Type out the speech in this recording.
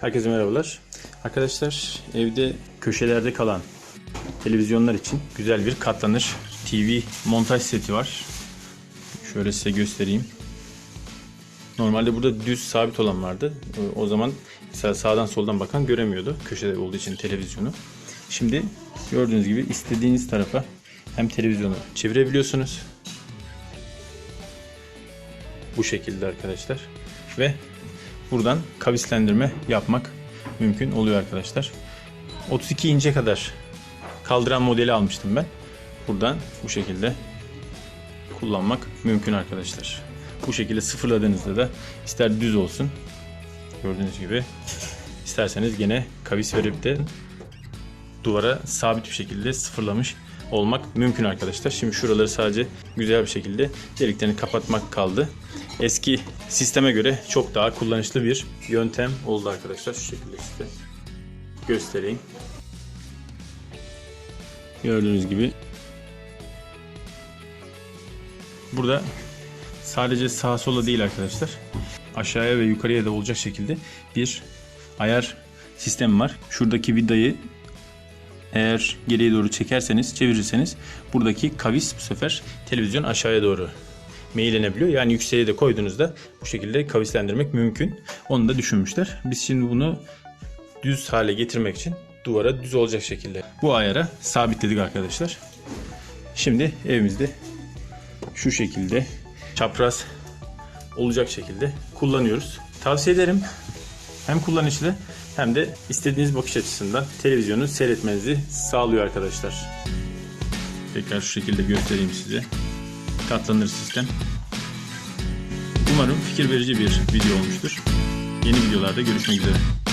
Herkese merhabalar. Arkadaşlar evde köşelerde kalan televizyonlar için güzel bir katlanır TV montaj seti var. Şöyle size göstereyim. Normalde burada düz sabit olan vardı. O zaman mesela sağdan soldan bakan göremiyordu. Köşede olduğu için televizyonu. Şimdi gördüğünüz gibi istediğiniz tarafa hem televizyonu çevirebiliyorsunuz. Bu şekilde arkadaşlar. Ve buradan kavislendirme yapmak mümkün oluyor arkadaşlar. 32 ince kadar kaldıran modeli almıştım ben. Buradan bu şekilde kullanmak mümkün arkadaşlar. Bu şekilde sıfırladığınızda da ister düz olsun gördüğünüz gibi isterseniz gene kavis verip de duvara sabit bir şekilde sıfırlamış olmak mümkün arkadaşlar. Şimdi şuraları sadece güzel bir şekilde deliklerini kapatmak kaldı. Eski sisteme göre çok daha kullanışlı bir yöntem oldu arkadaşlar. Şu şekilde size göstereyim. Gördüğünüz gibi burada sadece sağa sola değil arkadaşlar. Aşağıya ve yukarıya da olacak şekilde bir ayar sistemi var. Şuradaki vidayı eğer geriye doğru çekerseniz, çevirirseniz buradaki kavis bu sefer televizyon aşağıya doğru meylenebiliyor. Yani yükseğe de koyduğunuzda bu şekilde kavislendirmek mümkün. Onu da düşünmüşler. Biz şimdi bunu düz hale getirmek için duvara düz olacak şekilde bu ayara sabitledik arkadaşlar. Şimdi evimizde şu şekilde çapraz olacak şekilde kullanıyoruz. Tavsiye ederim. Hem kullanışlı hem de istediğiniz bakış açısından televizyonu seyretmenizi sağlıyor arkadaşlar. Tekrar şu şekilde göstereyim size. Katlanır sistem. Umarım fikir verici bir video olmuştur. Yeni videolarda görüşmek üzere.